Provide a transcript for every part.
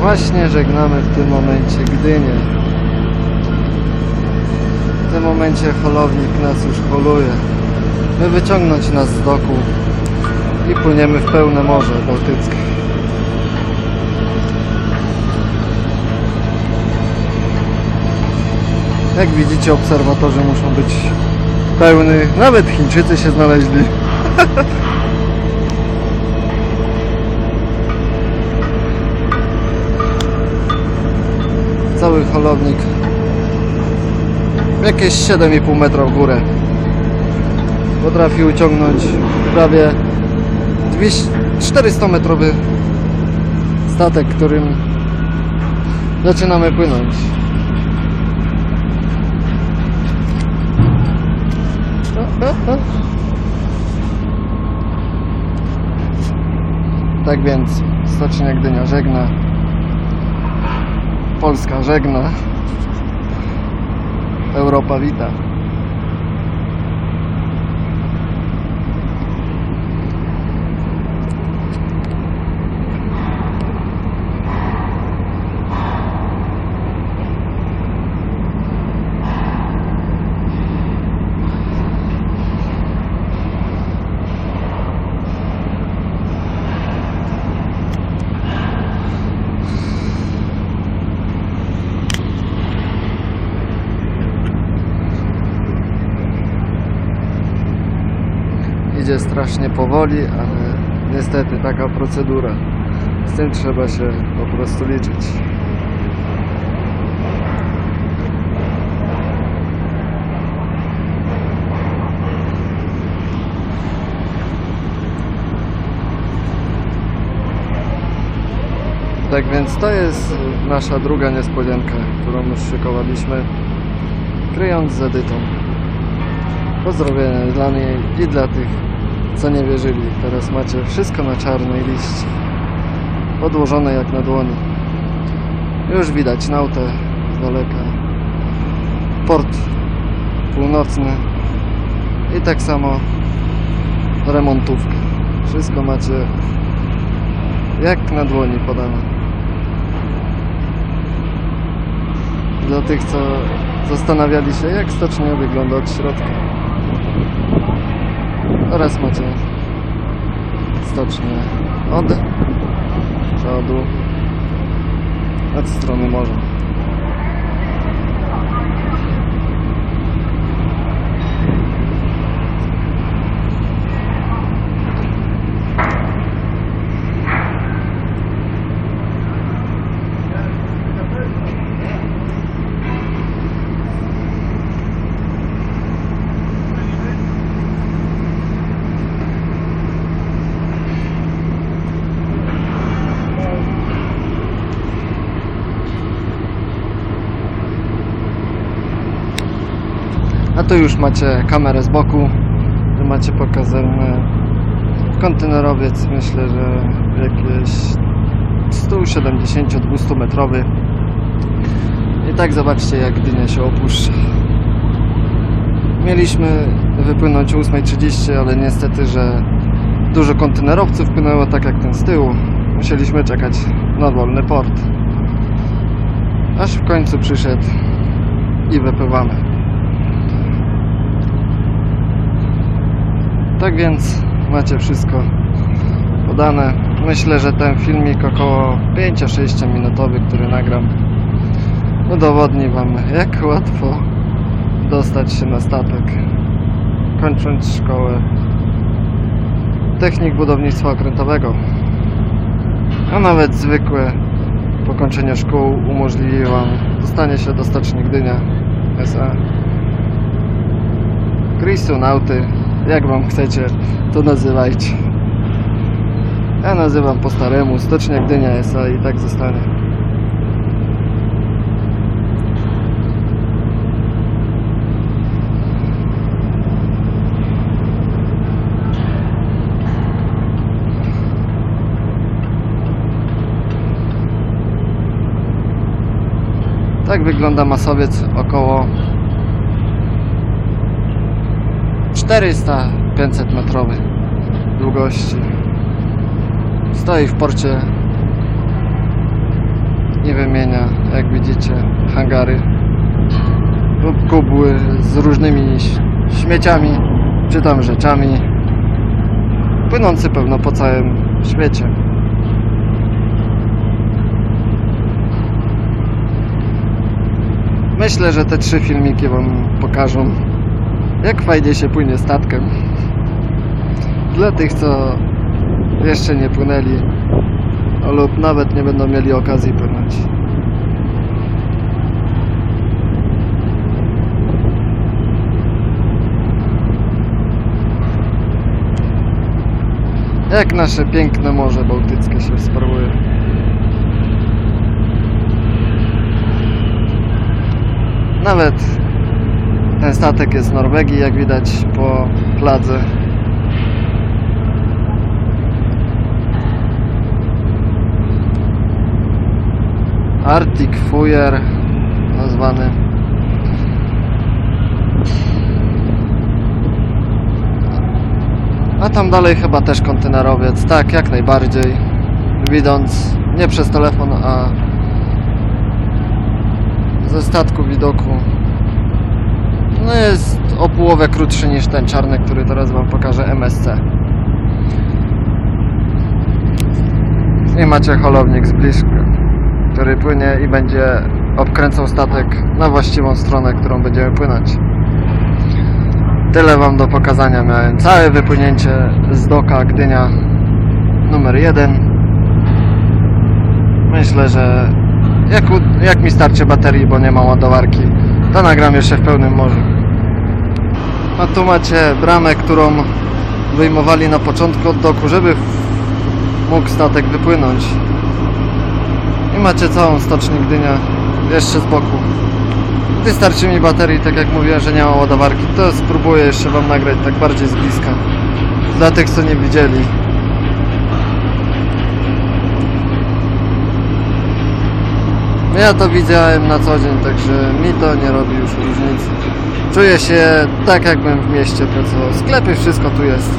Właśnie żegnamy w tym momencie Gdynię. W tym momencie holownik nas już holuje. By wyciągnąć nas z doku i płyniemy w pełne Morze Bałtyckie. Jak widzicie, obserwatorzy muszą być pełny. Nawet Chińczycy się znaleźli. Cały holownik jakieś 7,5 metra w górę. Potrafi uciągnąć prawie 200, 400 metrowy statek, którym zaczynamy płynąć. Tak więc Stocznia Gdynia żegna. Polska żegna. Europa wita. Idzie strasznie powoli, ale niestety taka procedura. Z tym trzeba się po prostu liczyć. Tak więc to jest nasza druga niespodzianka, którą już szykowaliśmy, kryjąc z Edytą. Pozdrowienia dla niej i dla tych, co nie wierzyli. Teraz macie wszystko na czarnej liście. Podłożone jak na dłoni. Już widać nautę z daleka. Port północny. I tak samo remontówkę. Wszystko macie jak na dłoni podane. Dla tych, co zastanawiali się, jak stocznia wygląda od środka. Oraz macie stocznię od przodu od strony morza. Tu już macie kamerę z boku, że macie pokazane kontenerowiec, myślę, że jakieś 170-200 metrowy. I tak zobaczcie jak Gdynia się opuszcza. Mieliśmy wypłynąć o 8.30, ale niestety, że dużo kontenerowców płynęło tak jak ten z tyłu. Musieliśmy czekać na wolny port. Aż w końcu przyszedł i wypływamy. Tak więc macie wszystko podane. Myślę, że ten filmik około 5-6 minutowy, który nagram, udowodni Wam, jak łatwo dostać się na statek, kończąc szkołę technik budownictwa okrętowego. A nawet zwykłe pokończenie szkół umożliwi Wam dostanie się do Stoczni Gdynia SA. Chrisu Nauty, jak Wam chcecie, to nazywajcie. Ja nazywam po staremu Stocznia Gdynia SA i tak zostanie. Tak wygląda masowiec około 400-500 metrowy długości. Stoi w porcie i wymienia, jak widzicie, hangary lub kubły z różnymi śmieciami, czy tam rzeczami, płynący pewno po całym świecie. Myślę, że te trzy filmiki Wam pokażą, jak fajnie się płynie statkiem. Dla tych, co jeszcze nie płynęli, lub nawet nie będą mieli okazji płynąć. Jak nasze piękne Morze Bałtyckie się sprawuje. Nawet ten statek jest z Norwegii, jak widać po fladze. Arctic Fujer nazwany. A tam dalej chyba też kontenerowiec. Tak, jak najbardziej. Widząc nie przez telefon, a ze statku widoku. No jest o połowę krótszy niż ten czarny, który teraz wam pokażę MSC. I macie holownik z bliska, który płynie i będzie obkręcał statek na właściwą stronę, którą będziemy płynąć. Tyle wam do pokazania miałem. Całe wypłynięcie z doka Gdynia numer 1. Myślę, że jak, jak mi starczy baterii, bo nie ma ładowarki, to nagram jeszcze w pełnym morzu. A tu macie bramę, którą wyjmowali na początku od doku, żeby mógł statek wypłynąć. I macie całą stocznię Gdynia jeszcze z boku. Wystarczy mi baterii, tak jak mówiłem, że nie ma ładowarki, to spróbuję jeszcze Wam nagrać tak bardziej z bliska. Dla tych, co nie widzieli. Ja to widziałem na co dzień, także mi to nie robi już różnicy. Czuję się tak, jakbym w mieście pracował. Sklepy, wszystko tu jest.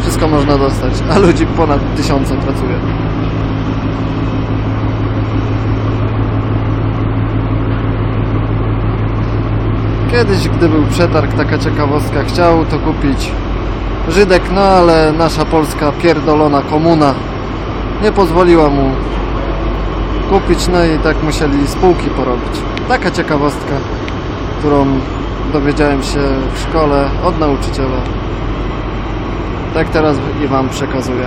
Wszystko można dostać, a ludzi ponad tysiące pracuje. Kiedyś, gdy był przetarg, taka ciekawostka, chciał to kupić Żydek, no ale nasza polska pierdolona komuna nie pozwoliła mu kupić, no i tak musieli spółki porobić. Taka ciekawostka, którą dowiedziałem się w szkole od nauczyciela. Tak teraz i Wam przekazuję.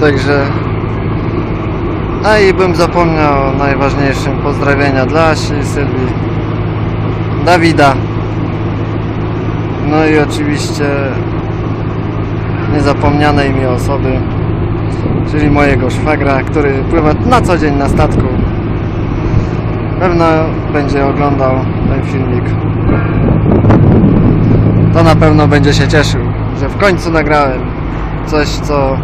Także. A i bym zapomniał o najważniejszym pozdrowienia dla Asi, Sylwii, Dawida. No i oczywiście niezapomnianej mi osoby, czyli mojego szwagra, który pływa na co dzień na statku. Pewno będzie oglądał ten filmik. To na pewno będzie się cieszył, że w końcu nagrałem coś, co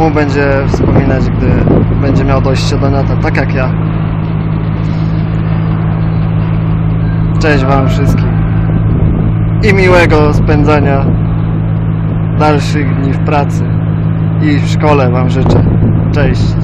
mu będzie wspominać, gdy będzie miał dojście do neta, tak jak ja. Cześć Wam wszystkim i miłego spędzania dalszych dni w pracy i w szkole Wam życzę. Cześć.